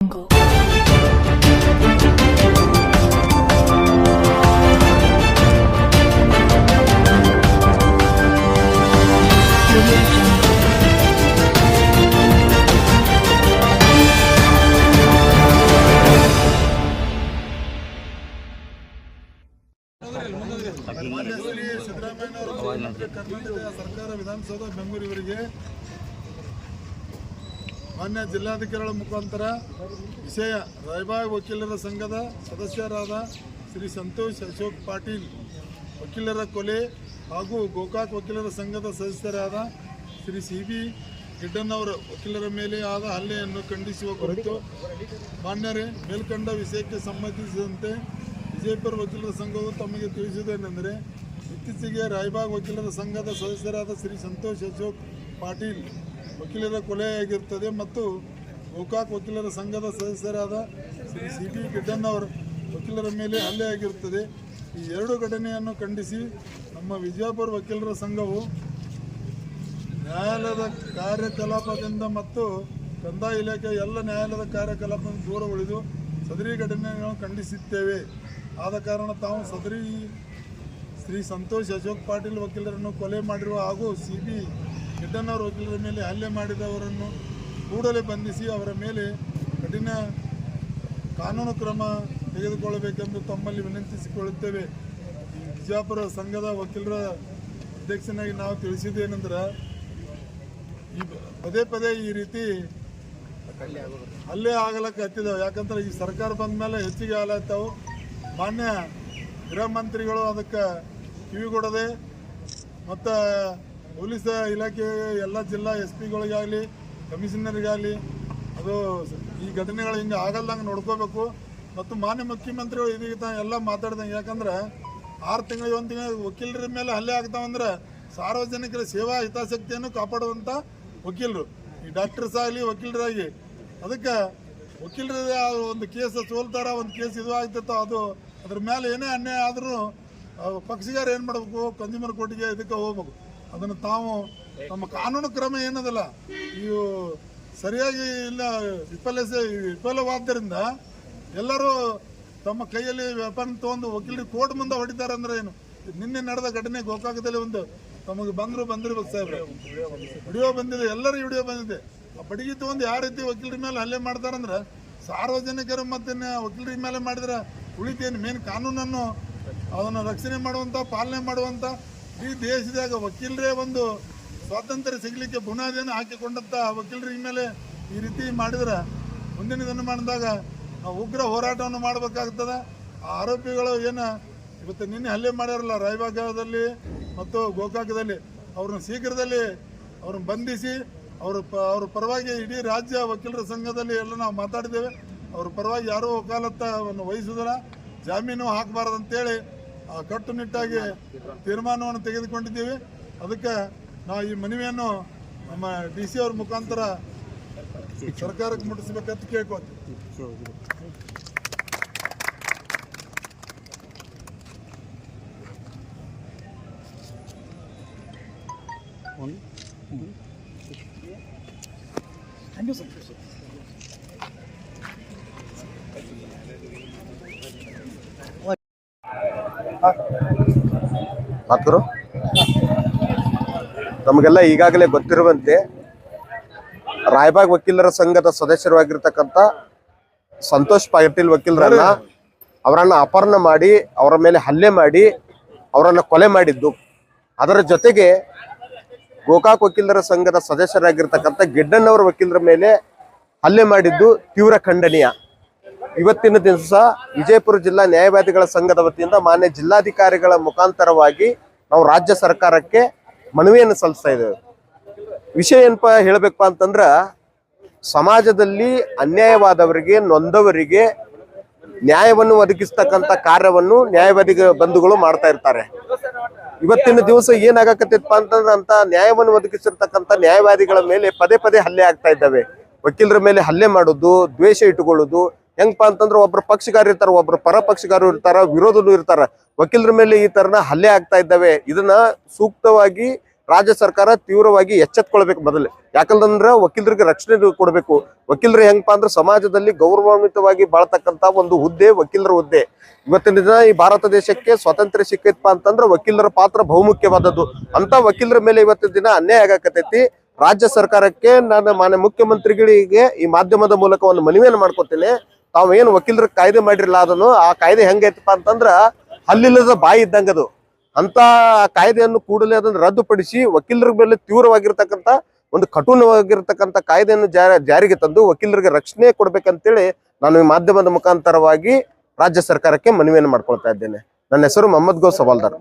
jungle. Siddaramaiah Karnataka ಸರ್ಕಾರ ವಿಧಾನಸೌಧ ಬೆಂಗಳೂರು ಇವರಿಗೆ ಮಾನ್ಯ ಜಿಲ್ಲಾಧಿಕಾರಿಗಳ ಮುಖಾಂತರ ವಿಷಯ ರಾಯಬಾಗ್ ವಕೀಲರ ಸಂಘದ ಸದಸ್ಯರಾದ ಶ್ರೀ ಸಂತೋಷ್ ಅಶೋಕ್ ಪಾಟೀಲ್ ವಕೀಲರ ಕೊಲೆ ಹಾಗೂ ಗೋಕಾಕ್ ವಕೀಲರ ಸಂಘದ ಸದಸ್ಯರಾದ ಶ್ರೀ ಸಿ ಬಿ ಗಿಡ್ಡನ್ನವರ ವಕೀಲರ ಮೇಲೆ ಆದ ಹಲ್ಲೆಯನ್ನು ಖಂಡಿಸುವ ಕುರಿತು ಮಾನ್ಯರೇ, ಮೇಲ್ಕಂಡ ವಿಷಯಕ್ಕೆ ಸಂಬಂಧಿಸಿದಂತೆ ವಿಜಯಪುರ ವಕೀಲರ ಸಂಘವು ತಮಗೆ ತಿಳಿಸುವುದೇನೆಂದರೆ ಇತ್ತೀಚೆಗೆ ರಾಯಬಾಗ್ ವಕೀಲರ ಸಂಘದ ಸದಸ್ಯರಾದ ಶ್ರೀ ಸಂತೋಷ್ ಅಶೋಕ್ ಪಾಟೀಲ್ ವಕೀಲರ ಕೊಲೆಯಾಗಿರುತ್ತದೆ ಮತ್ತು ಗೋಕಾಕ್ ವಕೀಲರ ಸಂಘದ ಸದಸ್ಯರಾದ ಶ್ರೀ ಸಿ ಪಿ ಗಿಡ್ಡನ್ನವರ ವಕೀಲರ ಮೇಲೆ ಹಲ್ಲೆಯಾಗಿರುತ್ತದೆ ಈ ಎರಡು ಘಟನೆಯನ್ನು ಖಂಡಿಸಿ ನಮ್ಮ ವಿಜಯಪುರ ವಕೀಲರ ಸಂಘವು ನ್ಯಾಯಾಲಯದ ಕಾರ್ಯಕಲಾಪದಿಂದ ಮತ್ತು ಕಂದಾಯ ಇಲಾಖೆ ಎಲ್ಲ ನ್ಯಾಯಾಲಯದ ಕಾರ್ಯಕಲಾಪವನ್ನು ದೂರ ಉಳಿದು ಸದರಿ ಘಟನೆಗಳನ್ನು ಖಂಡಿಸುತ್ತೇವೆ ಆದ ಕಾರಣ ತಾವು ಸದರಿ ಶ್ರೀ ಸಂತೋಷ್ ಅಶೋಕ್ ಪಾಟೀಲ್ ವಕೀಲರನ್ನು ಕೊಲೆ ಮಾಡಿರುವ ಹಾಗೂ ಸಿ ಬಿ ಗಿಡ್ಡನ್ನವರ ವಕೀಲರ ಮೇಲೆ ಹಲ್ಲೆ ಮಾಡಿದವರನ್ನು ಕೂಡಲೇ ಬಂಧಿಸಿ ಅವರ ಮೇಲೆ ಕಠಿಣ ಕಾನೂನು ಕ್ರಮ ತೆಗೆದುಕೊಳ್ಳಬೇಕೆಂದು ತಮ್ಮಲ್ಲಿ ವಿನಂತಿಸಿಕೊಳ್ಳುತ್ತೇವೆ. ಈ ಬಿಜಾಪುರ ಸಂಘದ ವಕೀಲರ ಅಧ್ಯಕ್ಷನಾಗಿ ನಾವು ತಿಳಿಸಿದ್ದೇನೆಂದ್ರೆ ಈ ಪದೇ ಪದೇ ಈ ರೀತಿ ಅಲ್ಲೇ ಆಗಲಕ್ಕೆ ಹತ್ತಿದಾವೆ. ಯಾಕಂದ್ರೆ ಈ ಸರ್ಕಾರ ಬಂದ ಮೇಲೆ ಹೆಚ್ಚಿಗೆ ಆಗ್ಲತ್ತಾವು ಮಾನ್ಯ ಗೃಹ ಮಂತ್ರಿಗಳು ಅದಕ್ಕೆ ಕಿವಿಗೊಡದೆ ಮತ್ತು ಪೊಲೀಸ್ ಇಲಾಖೆ ಎಲ್ಲ ಜಿಲ್ಲಾ ಎಸ್ ಪಿಗಳಿಗಾಗಲಿ ಕಮಿಷನರಿಗಾಗಲಿ, ಅದು ಈ ಘಟನೆಗಳು ಹಿಂಗೆ ಆಗಲ್ದಂಗೆ ನೋಡ್ಕೋಬೇಕು. ಮತ್ತು ಮಾನ್ಯ ಮುಖ್ಯಮಂತ್ರಿಗಳು ಇದೀಗ ಎಲ್ಲ ಮಾತಾಡ್ದಂಗೆ, ಯಾಕಂದ್ರೆ ಆರು ತಿಂಗಳು ಒಂದು ತಿಂಗಳು ವಕೀಲರ ಮೇಲೆ ಹಲ್ಲೆ ಆಗ್ತಾವಂದ್ರೆ ಸಾರ್ವಜನಿಕರ ಸೇವಾ ಹಿತಾಸಕ್ತಿಯನ್ನು ಕಾಪಾಡುವಂಥ ವಕೀಲರು. ಈ ಡಾಕ್ಟರ್ಸ್ ಆಗಲಿ, ವಕೀಲರಾಗಿ. ಅದಕ್ಕೆ ವಕೀಲರ ಒಂದು ಕೇಸ್, ಸೋಲ್ತಾರ ಒಂದು ಕೇಸ್ ಇದು ಆಗ್ತಿತ್ತು, ಅದು ಅದ್ರ ಮೇಲೆ ಏನೇ ಅನ್ಯಾಯ ಆದರೂ ಪಕ್ಷಗಾರ ಏನು ಮಾಡಬೇಕು ಕನ್ಸ್ಯೂಮರ್ ಕೋರ್ಟಿಗೆ ಇದಕ್ಕೆ ಹೋಗ್ಬೇಕು. ಅದನ್ನು ತಾವು ನಮ್ಮ ಕಾನೂನು ಕ್ರಮ ಏನದಲ್ಲ ಇವು ಸರಿಯಾಗಿ ಇಲ್ಲ ವಿಫಲ ವಿಫಲವಾದ್ದರಿಂದ ಎಲ್ಲರೂ ತಮ್ಮ ಕೈಯಲ್ಲಿ ವ್ಯಾಪಾರ ತಗೊಂಡು ವಕೀಲರಿಗೆ ಕೋರ್ಟ್ ಮುಂದೆ ಹೊಡಿತಾರೆ ಅಂದ್ರೆ ಏನು? ನಿನ್ನೆ ನಡೆದ ಘಟನೆ ಗೋಕಾಕದಲ್ಲಿ ಒಂದು ತಮಗೆ ಬಂದ್ರು ಬಂದಿರ್ಬೇಕು ಸಾಹೇಬ್ರೆ. ವಿಡಿಯೋ ಬಂದಿದೆ, ಎಲ್ಲರೂ ವಿಡಿಯೋ ಬಂದಿದೆ. ಆ ಬಡಿಗೆ ತಗೊಂಡು ಯಾವ ರೀತಿ ವಕೀಲರ ಮೇಲೆ ಹಲ್ಲೆ ಮಾಡ್ತಾರಂದ್ರೆ ಸಾರ್ವಜನಿಕರು ಮತ್ತೆ ವಕೀಲರ ಮೇಲೆ ಮಾಡಿದ್ರೆ ಉಳಿತೇನು? ಮೇನ್ ಕಾನೂನನ್ನು ಅದನ್ನು ರಕ್ಷಣೆ ಮಾಡುವಂಥ ಪಾಲನೆ ಮಾಡುವಂಥ ಈ ದೇಶದಾಗ ವಕೀಲರೇ ಒಂದು ಸ್ವಾತಂತ್ರ್ಯ ಸಿಗಲಿಕ್ಕೆ ಬುನಾದಿಯನ್ನು ಹಾಕಿಕೊಂಡಂಥ ವಕೀಲರ ಮೇಲೆ ಈ ರೀತಿ ಮಾಡಿದ್ರೆ ಮುಂದಿನ ದಿನಮಾನದಾಗ ಉಗ್ರ ಹೋರಾಟವನ್ನು ಮಾಡಬೇಕಾಗ್ತದೆ. ಆರೋಪಿಗಳು ಏನು ಇವತ್ತು ನಿನ್ನೆ ಹಲ್ಲೆ ಮಾಡ್ಯಾರಲ್ಲ ರಾಯಬಾಗದಲ್ಲಿ ಮತ್ತು ಗೋಕಾಕದಲ್ಲಿ. ಅವ್ರನ್ನ ಶೀಘ್ರದಲ್ಲಿ ಅವ್ರನ್ನ ಬಂಧಿಸಿ ಅವರು ಪ, ಅವ್ರ ಪರವಾಗಿ ಇಡೀ ರಾಜ್ಯ ವಕೀಲರ ಸಂಘದಲ್ಲಿ ಎಲ್ಲ ನಾವು ಮಾತಾಡಿದ್ದೇವೆ. ಅವ್ರ ಪರವಾಗಿ ಯಾರೂ ವಕಾಲತ್ತವನ್ನು ವಹಿಸಿದ್ರೆ ಜಾಮೀನು ಹಾಕಬಾರ್ದಂತೇಳಿ ಕಟ್ಟುನಿಟ್ಟಾಗಿ ತೀರ್ಮಾನವನ್ನು ತೆಗೆದುಕೊಂಡಿದ್ದೀವಿ. ಅದಕ್ಕೆ ನಾವು ಈ ಮನವಿಯನ್ನು ನಮ್ಮ ಡಿ ಸಿ ಅವ್ರ ಮುಖಾಂತರ ಸರ್ಕಾರಕ್ಕೆ ಮುಟ್ಟಿಸ್ಬೇಕಂತ ಕೇಳ್ಕೊತೀವಿ ಮಾತುರು ನಮಗೆಲ್ಲ ಈಗಾಗಲೇ ಗೊತ್ತಿರುವಂತೆ ರಾಯಬಾಗ್ ವಕೀಲರ ಸಂಘದ ಸದಸ್ಯರಾಗಿರ್ತಕ್ಕಂಥ ಸಂತೋಷ್ ಪಾಟೀಲ್ ವಕೀಲರನ್ನ ಅವರನ್ನ ಅಪಹರಣ ಮಾಡಿ ಅವರ ಮೇಲೆ ಹಲ್ಲೆ ಮಾಡಿ ಅವರನ್ನ ಕೊಲೆ ಮಾಡಿದ್ದು. ಅದರ ಜೊತೆಗೆ ಗೋಕಾಕ್ ವಕೀಲರ ಸಂಘದ ಸದಸ್ಯರಾಗಿರ್ತಕ್ಕಂಥ ಗಿಡ್ಡನ್ನವರ ವಕೀಲರ ಮೇಲೆ ಹಲ್ಲೆ ಮಾಡಿದ್ದು ತೀವ್ರ ಖಂಡನೀಯ. ಇವತ್ತಿನ ದಿವಸ ವಿಜಯಪುರ ಜಿಲ್ಲಾ ನ್ಯಾಯವಾದಿಗಳ ಸಂಘದ ವತಿಯಿಂದ ಮಾನ್ಯ ಜಿಲ್ಲಾಧಿಕಾರಿಗಳ ಮುಖಾಂತರವಾಗಿ ನಾವು ರಾಜ್ಯ ಸರ್ಕಾರಕ್ಕೆ ಮನವಿಯನ್ನು ಸಲ್ಲಿಸ್ತಾ ಇದ್ದೇವೆ. ವಿಷಯ ಏನಪ್ಪ ಹೇಳಬೇಕಪ್ಪ ಅಂತಂದ್ರ, ಸಮಾಜದಲ್ಲಿ ಅನ್ಯಾಯವಾದವರಿಗೆ, ನೊಂದವರಿಗೆ ನ್ಯಾಯವನ್ನು ಒದಗಿಸ್ತಕ್ಕಂಥ ಕಾರ್ಯವನ್ನು ನ್ಯಾಯವಾದಿ ಬಂಧುಗಳು ಮಾಡ್ತಾ ಇರ್ತಾರೆ. ಇವತ್ತಿನ ದಿವಸ ಏನಾಗಕತ್ತಿತ್ತಪ್ಪ ಅಂತಂದ್ರೆ, ಅಂತ ನ್ಯಾಯವನ್ನು ಒದಗಿಸಿರ್ತಕ್ಕಂಥ ನ್ಯಾಯವಾದಿಗಳ ಮೇಲೆ ಪದೇ ಪದೇ ಹಲ್ಲೆ ಆಗ್ತಾ ಇದ್ದಾವೆ. ವಕೀಲರ ಮೇಲೆ ಹಲ್ಲೆ ಮಾಡೋದು, ದ್ವೇಷ ಇಟ್ಟುಕೊಳ್ಳೋದು ಹೆಂಗಪ್ಪ ಅಂತಂದ್ರೆ ಒಬ್ರು ಪಕ್ಷಗಾರ ಇರ್ತಾರ, ಒಬ್ರು ಪರ ಪಕ್ಷಗಾರರು ಇರ್ತಾರ, ವಿರೋಧನು ಇರ್ತಾರ. ವಕೀಲರ ಮೇಲೆ ಈ ತರನ ಹಲ್ಲೆ ಆಗ್ತಾ ಇದ್ದಾವೆ. ಇದನ್ನ ಸೂಕ್ತವಾಗಿ ರಾಜ್ಯ ಸರ್ಕಾರ ತೀವ್ರವಾಗಿ ಎಚ್ಚೆತ್ಕೊಳ್ಬೇಕು ಮೊದಲೇ. ಯಾಕಂದ್ರೆ ವಕೀಲರಿಗೆ ರಕ್ಷಣೆ ಕೊಡಬೇಕು. ವಕೀಲರು ಹೆಂಗಪ್ಪ ಅಂದ್ರೆ ಸಮಾಜದಲ್ಲಿ ಗೌರವಾನ್ವಿತವಾಗಿ ಬಾಳ್ತಕ್ಕಂತ ಒಂದು ಹುದ್ದೆ, ವಕೀಲರ ಹುದ್ದೆ. ಇವತ್ತಿನ ದಿನ ಈ ಭಾರತ ದೇಶಕ್ಕೆ ಸ್ವಾತಂತ್ರ್ಯ ಸಿಕ್ಕೈತಪ್ಪ ಅಂತಂದ್ರೆ ವಕೀಲರ ಪಾತ್ರ ಬಹುಮುಖ್ಯವಾದದ್ದು. ಅಂತ ವಕೀಲರ ಮೇಲೆ ಇವತ್ತಿನ ದಿನ ಅನ್ಯಾಯ ಆಗಕತ್ತೈತಿ. ರಾಜ್ಯ ಸರ್ಕಾರಕ್ಕೆ ನಾನು ಮಾನ್ಯ ಮುಖ್ಯಮಂತ್ರಿಗಳಿಗೆ ಈ ಮಾಧ್ಯಮದ ಮೂಲಕ ಒಂದು ಮನವಿಯನ್ನು ಮಾಡ್ಕೊತೀನಿ. ತಾವು ಏನು ವಕೀಲರ ಕಾಯ್ದೆ ಮಾಡಿರಲ್ಲ ಅದನ್ನು ಆ ಕಾಯ್ದೆ ಹೆಂಗೈತಪ್ಪ ಅಂತಂದ್ರ ಹಲ್ಲಿಲ್ಲದ ಬಾಯಿ ಇದ್ದಂಗದು ಅಂತ ಕಾಯ್ದೆಯನ್ನು ಕೂಡಲೇ ಅದನ್ನು ರದ್ದುಪಡಿಸಿ ವಕೀಲರ ಮೇಲೆ ತೀವ್ರವಾಗಿರ್ತಕ್ಕಂಥ ಒಂದು ಕಠಿಣವಾಗಿರ್ತಕ್ಕಂಥ ಕಾಯ್ದೆಯನ್ನು ಜಾರಿ ಜಾರಿಗೆ ತಂದು ವಕೀಲರಿಗೆ ರಕ್ಷಣೆ ಕೊಡ್ಬೇಕಂತೇಳಿ ನಾನು ಈ ಮಾಧ್ಯಮದ ಮುಖಾಂತರವಾಗಿ ರಾಜ್ಯ ಸರ್ಕಾರಕ್ಕೆ ಮನವಿಯನ್ನು ಮಾಡ್ಕೊಳ್ತಾ ಇದ್ದೇನೆ. ನನ್ನ ಹೆಸರು ಮೊಹಮ್ಮದ್ ಗೌ ಸವಾಲ್ದಾರ್.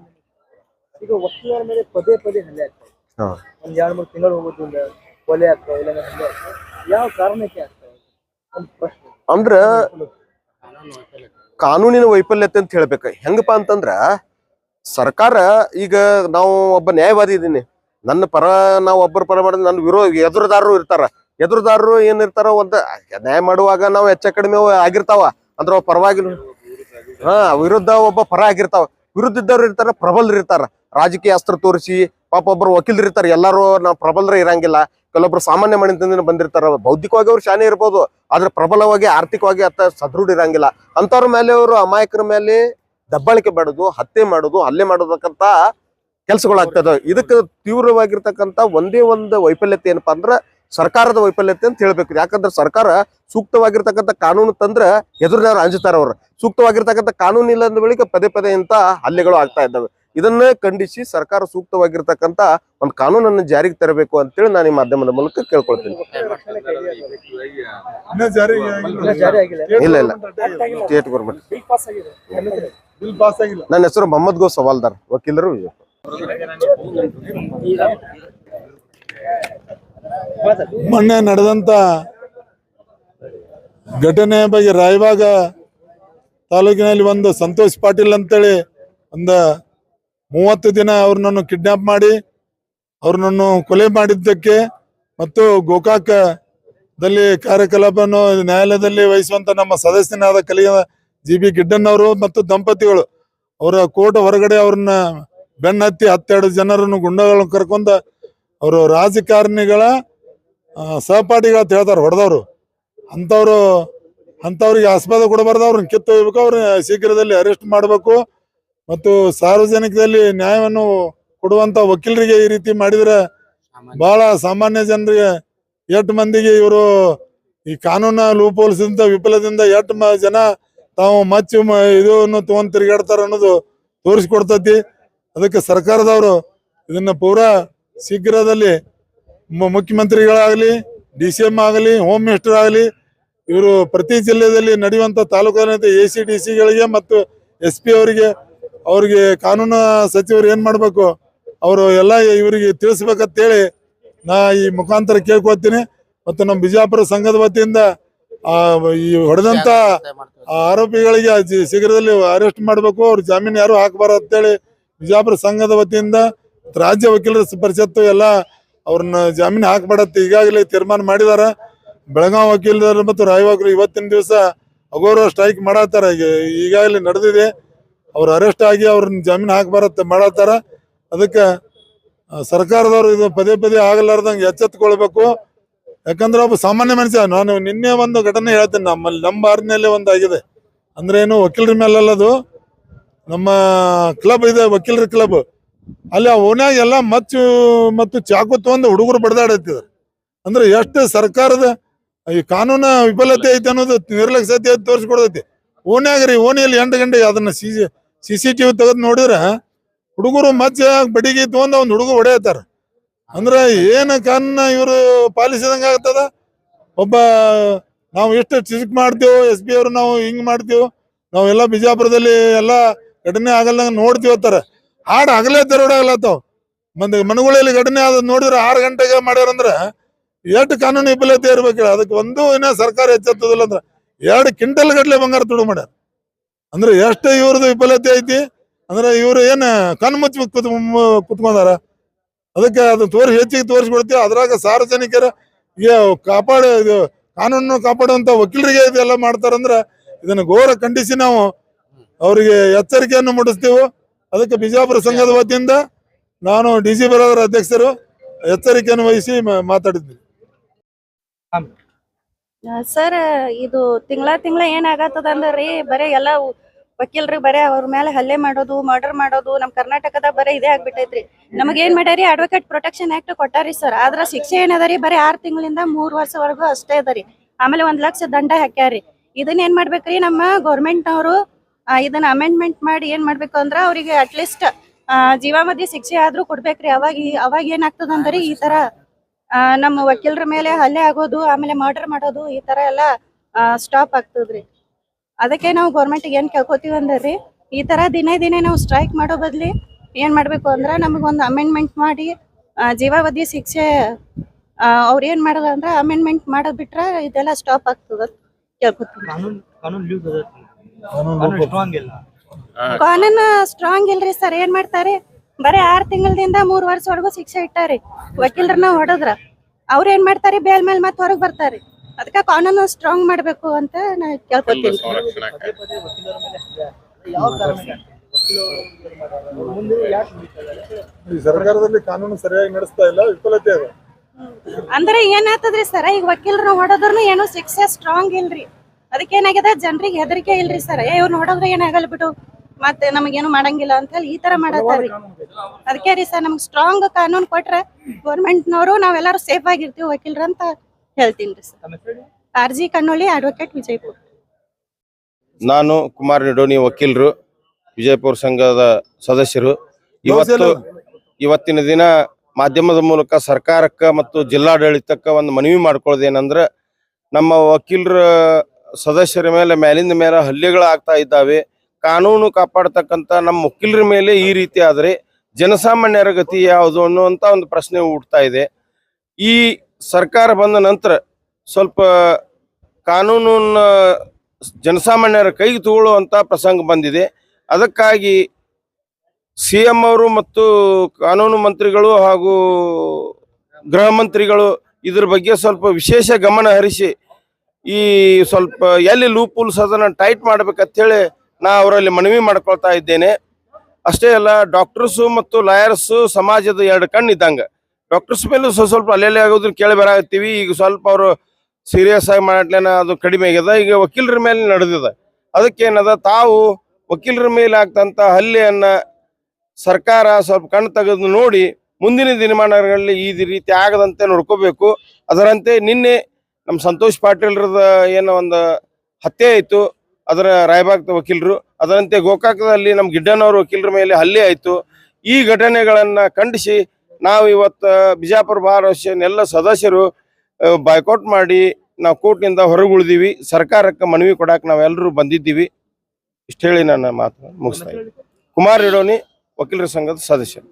ಈಗ ವಕೀಲರ ಮೇಲೆ ಪದೇ ಪದೇ ಹಲ್ಲೆ ಆಗ್ತದೆ ಹಾ. ಒಂದ್ ಎರಡ್ ಮೂರು ತಿಂಗಳು ಹೋಗೋದ್ರಿಂದ ಕೊಲೆ ಆಗ್ತಾವೆ ಯಾವ ಕಾರಣಕ್ಕೆ ಆಗ್ತಾವೆ ಒಂದು ಪ್ರಶ್ನೆ. ಅಂದ್ರ ಕಾನೂನಿನ ವೈಫಲ್ಯತೆ ಅಂತ ಹೇಳ್ಬೇಕು. ಹೆಂಗಪ್ಪ ಅಂತಂದ್ರ ಸರ್ಕಾರ ಈಗ ನಾವು ಒಬ್ಬ ನ್ಯಾಯವಾದಿ ಇದ್ದೀನಿ ನನ್ನ ಪರ ನಾವು ಒಬ್ಬರ ಪರ ಮಾಡಿದ್ರೆ ನನ್ನ ವಿರೋಧ ಎದುರುದಾರರು ಇರ್ತಾರ. ಎದುರುದಾರರು ಏನಿರ್ತಾರ ಒಂದ ನ್ಯಾಯ ಮಾಡುವಾಗ ನಾವು ಹೆಚ್ಚ ಕಡಿಮೆ ಆಗಿರ್ತಾವ. ಅಂದ್ರ ಪರವಾಗಿ ಹಾ, ವಿರುದ್ಧ ಒಬ್ಬ ಪರ ಆಗಿರ್ತಾವ. ವಿರುದ್ಧ ಇದ್ದವ್ರು ಇರ್ತಾರ, ಪ್ರಬಲರು ಇರ್ತಾರ. ರಾಜಕೀಯ ಅಸ್ತ್ರ ತೋರಿಸಿ ಪಾಪ ಒಬ್ಬರು ವಕೀಲರು ಇರ್ತಾರ. ಎಲ್ಲಾರು ನಾವು ಪ್ರಬಲರ ಇರಂಗಿಲ್ಲ. ಕೆಲವೊಬ್ರು ಸಾಮಾನ್ಯ ಮನೆತನದಿಂದ ಬಂದಿರ್ತಾರ, ಬೌದ್ಧಿಕವಾಗಿ ಅವ್ರು ಶಾನೆ ಇರ್ಬೋದು, ಆದ್ರೆ ಪ್ರಬಲವಾಗಿ, ಆರ್ಥಿಕವಾಗಿ ಅತ್ತ ಸದೃಢ ಇರಂಗಿಲ್ಲ. ಅಂತವ್ರ ಮೇಲೆ ಅವರು ಅಮಾಯಕರ ಮೇಲೆ ದಬ್ಬಾಳಿಕೆ ಮಾಡೋದು, ಹತ್ಯೆ ಮಾಡೋದು, ಹಲ್ಲೆ ಮಾಡೋದಕ್ಕಂತ ಕೆಲಸಗಳಾಗ್ತದ ಇದಕ್ಕೆ ತೀವ್ರವಾಗಿರ್ತಕ್ಕಂಥ ಒಂದೇ ಒಂದು ವೈಫಲ್ಯತೆ ಏನಪ್ಪಾ ಅಂದ್ರ ಸರ್ಕಾರದ ವೈಫಲ್ಯತೆ ಅಂತ ಹೇಳ್ಬೇಕು. ಯಾಕಂದ್ರೆ ಸರ್ಕಾರ ಸೂಕ್ತವಾಗಿರ್ತಕ್ಕಂಥ ಕಾನೂನು ತಂದ್ರ ಎದುರಿನವ್ರು ಅಂಜುತ್ತಾರ ಅವ್ರು. ಸೂಕ್ತವಾಗಿರ್ತಕ್ಕಂಥ ಕಾನೂನು ಇಲ್ಲ ಅಂದ ಬಳಿಕ ಪದೇ ಪದೇ ಇಂತ ಹಲ್ಲೆಗಳು ಆಗ್ತಾ ಇದ್ದಾವೆ. ಇದನ್ನ ಖಂಡಿಸಿ ಸರ್ಕಾರ ಸೂಕ್ತವಾಗಿರ್ತಕ್ಕಂತ ಒಂದು ಕಾನೂನನ್ನು ಜಾರಿಗೆ ತರಬೇಕು ಅಂತೇಳಿ ನಾನು ಈ ಮಾಧ್ಯಮದ ಮೂಲಕ ಕೇಳ್ಕೊಳ್ತೀನಿ. ಇಲ್ಲ, ಇಲ್ಲ. ಸ್ಟೇಟ್ ಗೌರ್ಮೆಂಟ್ ಬಿಲ್ ಪಾಸ್ ಆಗಿದೆ. ಬಿಲ್ ಪಾಸ್ ಆಗಿಲ್ಲ. ನನ್ನ ಹೆಸರು ಮೊಹಮ್ಮದ್ ಗೋ ಸವಾಲ್ದಾರ್ ವಕೀಲರು. ಮೊನ್ನೆ ನಡೆದಂತ ಘಟನೆ ಬಗ್ಗೆ ರಾಯಬಾಗ ತಾಲೂಕಿನಲ್ಲಿ ಒಂದು ಸಂತೋಷ್ ಪಾಟೀಲ್ ಅಂತೇಳಿ ಒಂದು ಮೂವತ್ತು ದಿನ ಅವ್ರನ್ನ ಕಿಡ್ನಾಪ್ ಮಾಡಿ ಅವ್ರನ್ನನ್ನು ಕೊಲೆ ಮಾಡಿದ್ದಕ್ಕೆ ಮತ್ತು ಗೋಕಾಕದಲ್ಲಿ ಕಾರ್ಯಕಲಾಪವನ್ನು ನ್ಯಾಯಾಲಯದಲ್ಲಿ ವಹಿಸುವಂತ ನಮ್ಮ ಸದಸ್ಯನಾದ ಕಲಿಯ ಜಿ ಬಿ ಗಿಡ್ಡನ್ ಅವರು ಮತ್ತು ದಂಪತಿಗಳು, ಅವರ ಕೋರ್ಟ್ ಹೊರಗಡೆ ಅವ್ರನ್ನ ಬೆನ್ನತ್ತಿ ಹತ್ತೆರಡು ಜನರನ್ನು ಗುಂಡಗಳನ್ನು ಕರ್ಕೊಂಡ ಅವರು ರಾಜಕಾರಣಿಗಳ ಸಹಪಾಠಿಗಳ ಹೇಳ್ತಾರೆ ಹೊಡೆದವರು. ಅಂಥವ್ರು, ಅಂಥವ್ರಿಗೆ ಆಸ್ಪದ ಕೊಡಬಾರ್ದು, ಅವ್ರನ್ನ ಕಿತ್ತೊಯ್ಬೇಕು ಅವ್ರನ್ನ ಶೀಘ್ರದಲ್ಲಿ ಅರೆಸ್ಟ್ ಮಾಡಬೇಕು. ಮತ್ತು ಸಾರ್ವಜನಿಕದಲ್ಲಿ ನ್ಯಾಯವನ್ನು ಕೊಡುವಂತ ವಕೀಲರಿಗೆ ಈ ರೀತಿ ಮಾಡಿದ್ರೆ ಬಹಳ ಸಾಮಾನ್ಯ ಜನರಿಗೆ ಎಷ್ಟು ಮಂದಿಗೆ ಇವರು ಈ ಕಾನೂನ ಲೂಪೋಲ್ಸಿಂದ ವಿಫಲದಿಂದ ಎಷ್ಟು ಜನ ತಾವು ಮಚ್ಚು ಇದನ್ನು ತಗೊಂಡ್ ತಿರುಗಾಡ್ತಾರ ಅನ್ನೋದು ತೋರಿಸ್ಕೊಡ್ತತಿ. ಅದಕ್ಕೆ ಸರ್ಕಾರದವರು ಇದನ್ನ ಪೂರ ಶೀಘ್ರದಲ್ಲಿ ಮುಖ್ಯಮಂತ್ರಿಗಳಾಗಲಿ ಡಿ ಸಿ ಎಂ ಆಗಲಿ ಹೋಮ್ ಮಿನಿಸ್ಟರ್ ಆಗಲಿ ಇವರು ಪ್ರತಿ ಜಿಲ್ಲೆಯಲ್ಲಿ ನಡೆಯುವಂತ ತಾಲೂಕಿನ ಎ ಸಿ ಡಿ ಸಿಗಳಿಗೆ ಮತ್ತು ಎಸ್ ಪಿ ಅವರಿಗೆ ಅವ್ರಿಗೆ ಕಾನೂನು ಸಚಿವರು ಏನ್ ಮಾಡ್ಬೇಕು? ಅವರು ಎಲ್ಲ ಇವರಿಗೆ ತಿಳಿಸ್ಬೇಕಂತೇಳಿ ನಾ ಈ ಮುಖಾಂತರ ಕೇಳ್ಕೊತೀನಿ ಮತ್ತು ನಮ್ಮ ಬಿಜಾಪುರ ಸಂಘದ ವತಿಯಿಂದ, ಆ, ಈ ಹೊಡೆದಂತ ಆರೋಪಿಗಳಿಗೆ ಶೀಘ್ರದಲ್ಲಿ ಅರೆಸ್ಟ್ ಮಾಡಬೇಕು. ಅವ್ರ ಜಾಮೀನು ಯಾರು ಹಾಕಬಾರ್ದು ಅಂತೇಳಿ ಬಿಜಾಪುರ ಸಂಘದ ವತಿಯಿಂದ ರಾಜ್ಯ ವಕೀಲರ ಪರಿಷತ್ತು ಎಲ್ಲ ಅವ್ರನ್ನ ಜಾಮೀನು ಹಾಕಬಾರತ್ತೆ ಈಗಾಗಲೇ ತೀರ್ಮಾನ ಮಾಡಿದಾರ. ಬೆಳಗಾವಿ ವಕೀಲರು ಮತ್ತು ರಾಯವಾಗರು ಇವತ್ತಿನ ದಿವಸ ಅಗೌರವ ಸ್ಟ್ರೈಕ್ ಮಾಡತ್ತಾರ. ಈಗ, ಈಗಾಗಲೇ ನಡೆದಿದೆ. ಅವ್ರು ಅರೆಸ್ಟ್ ಆಗಿ ಅವ್ರನ್ನ ಜಾಮೀನು ಹಾಕಬಾರತ್ತೆ ಮಾಡತ್ತಾರ ಅದಕ್ಕೆ ಸರ್ಕಾರದವರು ಇದು ಪದೇ ಪದೇ ಆಗಲಾರ್ದಂಗೆ ಎಚ್ಚೆತ್ಕೊಳ್ಬೇಕು. ಯಾಕಂದ್ರೆ ಒಬ್ಬ ಸಾಮಾನ್ಯ ಮನುಷ್ಯ, ನಾನು ನಿನ್ನೆ ಒಂದು ಘಟನೆ ಹೇಳ್ತೀನಿ, ನಮ್ಮಲ್ಲಿ, ನಮ್ಮ ಬಾರಿನಲ್ಲೇ ಒಂದು ಆಗಿದೆ. ಅಂದ್ರೆ ಏನು, ವಕೀಲರ ಮೇಲಲ್ಲದು ನಮ್ಮ ಕ್ಲಬ್ ಇದೆ, ವಕೀಲರ ಕ್ಲಬ್ ಅಲ್ಲಿ ಓನ್ಯಾಗ ಎಲ್ಲ ಮಚ್ಚು, ಮತ್ತು ಚಾಕು ತಗೊಂಡು ಹುಡುಗರು ಬಡ್ದಾಡತ್ತಿದ್ರು ಅಂದ್ರೆ ಎಷ್ಟು ಸರ್ಕಾರದ ಈ ಕಾನೂನು ವಿಫಲತೆ ಐತೆ ಅನ್ನೋದು ನಿರ್ಲಕ್ಷ್ಯತೆ ತೋರಿಸ್ಕೊಡ್ತೈತಿ. ಓನ್ಯಾಗ ರೀ, ಓಣಿಯಲ್ಲಿ ಎಂಟು ಗಂಟೆಗೆ ಅದನ್ನ ಸಿ ಸಿ ಸಿ ಟಿವಿ ತೆಗೆದು ನೋಡಿದ್ರೆ ಹುಡುಗರು ಮಧ್ಯೆ ಬಡಿಗೆ ತಗೊಂಡು ಒಂದು ಹುಡುಗ ಹೊಡೆಯತ್ತಾರ. ಅಂದ್ರೆ ಏನ ಕಾನೂನ ಇವರು ಪಾಲಿಸಿದಂಗ ಆಗ್ತದ? ಒಬ್ಬ ನಾವು ಎಷ್ಟು ಚಿಕ್ ಮಾಡ್ತೀವೋ, ಎಸ್ ಬಿ ಅವರು ನಾವು ಹಿಂಗ್ ಮಾಡ್ತೇವೆ, ನಾವೆಲ್ಲ ಬಿಜಾಪುರದಲ್ಲಿ ಎಲ್ಲ ಘಟನೆ ಆಗಲ್ದಂಗ ನೋಡ್ತೀವಿ ಅಂತಾರ. ಹಾಡು ಆಗಲೇ ದರೋಡ ಆಗ್ಲತ್ತಾವ. ಮಂದಿ ಮನೆಗಳಲ್ಲಿ ಘಟನೆ ಆದ ನೋಡಿದ್ರೆ ಆರು ಗಂಟೆಗೆ ಮಾಡ್ಯಾರಂದ್ರ ಎಷ್ಟು ಕಾನೂನು ವಿಫಲತೆ ಇರ್ಬೇಕು. ಅದಕ್ಕೆ ಒಂದು ಇನ್ನ ಸರ್ಕಾರ ಎಚ್ಚೆತ್ತದಿಲ್ಲ ಅಂದ್ರೆ ಎರಡು ಕ್ವಿಂಟಲ್ ಗಟ್ಲೆ ಬಂಗಾರ ತುಡು ಮಾಡ್ಯಾರ. ಅಂದ್ರೆ ಎಷ್ಟು ಇವ್ರದ್ದು ವಿಫಲತೆ ಐತಿ, ಅಂದ್ರೆ ಇವ್ರು ಏನ್ ಕಣ್ಮುಚ್ಚಿ ಕುತ್ ಕುತ್ಕೊಂಡಾರ? ಅದಕ್ಕೆ ಅದನ್ನ ತೋರಿಸಿ ಹೆಚ್ಚಿಗೆ ತೋರಿಸ್ಬಿಡ್ತೀವಿ. ಅದ್ರಾಗ ಸಾರ್ವಜನಿಕರ ಕಾಪಾಡ ಕಾನೂನು ಕಾಪಾಡುವಂತ ವಕೀಲರಿಗೆ ಇದೆಲ್ಲ ಮಾಡ್ತಾರಂದ್ರೆ ಇದನ್ನ ಘೋರ ಖಂಡಿಸಿ ನಾವು ಅವರಿಗೆ ಎಚ್ಚರಿಕೆಯನ್ನು ಮೂಡಿಸ್ತೀವಿ. ಅದಕ್ಕೆ ಬಿಜಾಪುರ ಸಂಘದ ವತಿಯಿಂದ ನಾನು ಡಿ ಸಿ ಅಧ್ಯಕ್ಷರು ಎಚ್ಚರಿಕೆಯನ್ನು ವಹಿಸಿ ಮಾತಾಡಿದ್ದೀನಿ ಸರ್, ಇದು ತಿಂಗಳ ತಿಂಗಳ ಏನಾಗತ್ತದ ಅಂದ್ರಿ ಬರೀ ಎಲ್ಲ ವಕೀಲ್ರಿಗೆ ಬರೇ ಅವ್ರ ಮೇಲೆ ಹಲ್ಲೆ ಮಾಡೋದು ಮರ್ಡರ್ ಮಾಡೋದು, ನಮ್ ಕರ್ನಾಟಕದ ಬರೇ ಇದೇ ಆಗ್ಬಿಟ್ಟೈತ್ರಿ. ನಮಗ್ ಏನ್ ಮಾಡ್ಯಾರಿ? ಅಡ್ವೊಕೇಟ್ ಪ್ರೊಟೆಕ್ಷನ್ ಆಕ್ಟ್ ಕೊಟ್ಟಾರಿ ಸರ್ ಆದ್ರ ಶಿಕ್ಷೆ ಏನದರಿ? ಬರೀ ಆರ್ ತಿಂಗಳಿಂದ ಮೂರ್ ವರ್ಷವರೆಗೂ ಅಷ್ಟೇ ಅದರಿ. ಆಮೇಲೆ ಒಂದ್ ಲಕ್ಷ ದಂಡ ಹಾಕ್ಯಾರಿ. ಇದನ್ನ ಏನ್ ಮಾಡ್ಬೇಕ್ರಿ? ನಮ್ಮ ಗೌರ್ಮೆಂಟ್ ನವರು ಇದನ್ನ ಅಮೆಂಡ್ಮೆಂಟ್ ಮಾಡಿ ಏನ್ ಮಾಡ್ಬೇಕು ಅಂದ್ರ ಅವ್ರಿಗೆ ಅಟ್ಲೀಸ್ಟ್ ಜೀವಾವಧಿ ಶಿಕ್ಷೆ ಆದ್ರೂ ಕೊಡ್ಬೇಕ್ರಿ. ಅವಾಗ ಅವಾಗ ಏನಾಗ್ತದ ಅಂದ್ರಿ ಈ ತರ ನಮ್ಮ ವಕೀಲರ ಮೇಲೆ ಹಲ್ಲೆ ಆಗೋದು, ಆಮೇಲೆ ಮರ್ಡರ್ ಮಾಡೋದು, ಈ ತರ ಎಲ್ಲ ಸ್ಟಾಪ್ ಆಗ್ತದ್ರಿ. ಅದಕ್ಕೆ ನಾವು ಗೌರ್ಮೆಂಟ್ ಏನ್ ಕೇಳ್ಕೊತೀವಿ ಅಂದ್ರಿ? ಈ ತರ ದಿನೇ ದಿನೇ ನಾವು ಸ್ಟ್ರೈಕ್ ಮಾಡೋ ಬದ್ಲಿ ಏನ್ ಮಾಡ್ಬೇಕು ಅಂದ್ರ ನಮಗೊಂದು ಅಮೆಂಡ್ಮೆಂಟ್ ಮಾಡಿ ಜೀವಾವಧಿ ಶಿಕ್ಷೆ ಅವ್ರ ಏನ್ ಮಾಡೋದು ಅಂದ್ರ ಅಮೆಂಡ್ಮೆಂಟ್ ಮಾಡೋದ್ ಬಿಟ್ರೆ ಇದೆಲ್ಲ ಸ್ಟಾಪ್ ಆಗ್ತದ ಕೇಳ್ಕೊತೀವಿ. ಸ್ಟ್ರಾಂಗ್ ಕಾನೂನು ಸ್ಟ್ರಾಂಗ್ ಇಲ್ರಿ ಸರ್ ಏನ್ ಮಾಡ್ತಾರೆ? ಬರೀ ಆರ್ ತಿಂಗಳದಿಂದ ಮೂರ್ ವರ್ಷವರೆಗೂ ಶಿಕ್ಷೆ ಇಟ್ಟಾರಿ. ವಕೀಲರನ್ನ ಹೊಡೆದ್ರ. ಅವ್ರ ಏನ್ ಮಾಡ್ತಾರೆ? ಬೇಲ್ ಮೇಲೆ ಮತ್ತೆ ಹೊರಗ್ ಬರ್ತಾರೆ. ಅದಕ್ಕೆ ಕಾನೂನು ಸ್ಟ್ರಾಂಗ್ ಮಾಡಬೇಕು ಅಂತ ನಾ ಕೇಳ್ಕೊತೀನಿ. ಈ ಸರ್ಕಾರದಲ್ಲಿ ಕಾನೂನು ಸರಿಯಾಗಿ ನಡೆಸ್ತಾ ಇಲ್ಲ ವಿಫಲತೆ ಇದೆ. ಅಂದ್ರೆ ಏನಾಗ್ತದ್ರಿ ಸರ ಈಗ ವಕೀಲರು ಹೊಡೋದ್ರು ಏನು ಶಿಕ್ಷೆ ಸ್ಟ್ರಾಂಗ್ ಇಲ್ರಿ. ಅದಕ್ಕೆ ಏನಾಗಿದೆ ಜನರಿಗೆ ಹೆದರಿಕೆ ಇಲ್ರಿ ಸರ್. ಏ ನೋಡೋದ್ರೆ ಏನಾಗಲ್ಲ ಬಿಡು. ಮತ್ತೆ ನಮಗೇನು ಮಾಡಂಗಿಲ್ಲ ಅಂತ ಹೇಳಿ ಈ ತರ ಮಾಡತ್ತಾರ್ರಿ. ಅದಕ್ಕೆ ರೀ ಸರ್ ನಮ್ಗೆ ಸ್ಟ್ರಾಂಗ್ ಕಾನೂನು ಕೊಟ್ರೆ ಗೌರ್ಮೆಂಟ್ನವರು ನಾವೆಲ್ಲರೂ ಸೇಫ್ ಆಗಿರ್ತೀವಿ ವಕೀಲರಂತ. ಅಂತ ಹೇಳ್ತೀನಿ ರೀ ಸರ್? ಆರ್ ಜಿ ಕನ್ನೋಳಿ ಅಡ್ವೊಕೇಟ್ ವಿಜಯಪುರ. ನಾನು ಕುಮಾರ್ ನಿಡೋನಿ ವಕೀಲರು ವಿಜಯಪುರ ಸಂಘದ ಸದಸ್ಯರು. ಇವತ್ತು ಇವತ್ತಿನ ದಿನ ಮಾಧ್ಯಮದ ಮೂಲಕ ಸರ್ಕಾರಕ್ಕೆ ಮತ್ತು ಜಿಲ್ಲಾಡಳಿತಕ್ಕೆ ಒಂದು ಮನವಿ ಮಾಡ್ಕೊಳ್ಳೋದೇನಂದ್ರೆ ನಮ್ಮ ವಕೀಲರ ಸದಸ್ಯರ ಮೇಲೆ ಮೇಲಿಂದ ಮೇಲೆ ಹಲ್ಲೆಗಳಾಗ್ತಾ ಇದ್ದಾವೆ. ಕಾನೂನು ಕಾಪಾಡ್ತಕ್ಕಂಥ ನಮ್ಮ ವಕೀಲರ ಮೇಲೆ ಈ ರೀತಿ ಆದರೆ ಜನಸಾಮಾನ್ಯರ ಗತಿ ಯಾವುದು ಅನ್ನುವಂಥ ಒಂದು ಪ್ರಶ್ನೆ ಹುಟ್ತಾ ಇದೆ. ಈ ಸರ್ಕಾರ ಬಂದ ನಂತರ ಸ್ವಲ್ಪ ಕಾನೂನನ್ನ ಜನಸಾಮಾನ್ಯರ ಕೈಗೆ ತಗೊಳ್ಳುವಂತ ಪ್ರಸಂಗ ಬಂದಿದೆ. ಅದಕ್ಕಾಗಿ ಸಿ ಎಂ ಅವರು ಮತ್ತು ಕಾನೂನು ಮಂತ್ರಿಗಳು ಹಾಗೂ ಗೃಹ ಮಂತ್ರಿಗಳು ಇದ್ರ ಬಗ್ಗೆ ಸ್ವಲ್ಪ ವಿಶೇಷ ಗಮನ ಹರಿಸಿ ಈ ಸ್ವಲ್ಪ ಎಲ್ಲಿ ಲೂಪೂಲ್ಸ್ ಅದನ್ನ ಟೈಟ್ ಮಾಡ್ಬೇಕಂತೇಳಿ ನಾ ಅವರಲ್ಲಿ ಮನವಿ ಮಾಡ್ಕೊಳ್ತಾ ಇದ್ದೇನೆ. ಅಷ್ಟೇ ಅಲ್ಲ, ಡಾಕ್ಟರ್ಸು ಮತ್ತು ಲಾಯರ್ಸು ಸಮಾಜದ ಎರಡು ಕಣ್ಣು ಇದ್ದಂಗ. ಡಾಕ್ಟರ್ಸ್ ಮೇಲೂ ಸ್ವಲ್ಪ ಸ್ವಲ್ಪ ಅಲ್ಲೆಲ್ಲಿ ಆಗೋದ್ರ ಕೇಳಿ ಬರಾಗತ್ತೀವಿ ಈಗ ಸ್ವಲ್ಪ ಅವರು ಸೀರಿಯಸ್ ಆಗಿ ಮಾಡ್ಲೇನ ಅದು ಕಡಿಮೆ ಆಗ್ಯದ ಈಗ ವಕೀಲರ ಮೇಲೆ ನಡೆದಿದೆ. ಅದಕ್ಕೇನದ ತಾವು ವಕೀಲರ ಮೇಲೆ ಆಗ್ತಂತ ಹಲ್ಲೆಯನ್ನ ಸರ್ಕಾರ ಸ್ವಲ್ಪ ಕಣ್ಣು ತೆಗೆದು ನೋಡಿ ಮುಂದಿನ ದಿನಮಾನಗಳಲ್ಲಿ ಈ ರೀತಿ ಆಗದಂತೆ ನೋಡ್ಕೋಬೇಕು. ಅದರಂತೆ ನಿನ್ನೆ ನಮ್ಮ ಸಂತೋಷ್ ಪಾಟೀಲ್ರದ ಏನೋ ಒಂದು ಹತ್ಯೆ ಆಯಿತು. ಅದರ ರಾಯಬಾಗ್ದ ವಕೀಲರು. ಅದರಂತೆ ಗೋಕಾಕದಲ್ಲಿ ನಮ್ಮ ಗಿಡ್ಡನವ್ರ ವಕೀಲರ ಮೇಲೆ ಹಲ್ಲೆ ಆಯಿತು. ಈ ಘಟನೆಗಳನ್ನ ಖಂಡಿಸಿ ನಾವು ಇವತ್ತು ಬಿಜಾಪುರ ಬಾರ್ ಅಸೋಸಿಯೇಷನ್ ಎಲ್ಲ ಸದಸ್ಯರು ಬಾಯ್ಕೌಟ್ ಮಾಡಿ ನಾವು ಕೋರ್ಟ್ನಿಂದ ಹೊರಗುಳಿದೀವಿ. ಸರ್ಕಾರಕ್ಕೆ ಮನವಿ ಕೊಡಕ್ಕೆ ನಾವೆಲ್ಲರೂ ಬಂದಿದ್ದೀವಿ. ಇಷ್ಟು ಹೇಳಿ ನನ್ನ ಮಾತು ಮುಗಿಸ್ತಾ ಕುಮಾರ್ ಇಡೋನಿ ವಕೀಲರ ಸಂಘದ ಸದಸ್ಯರು.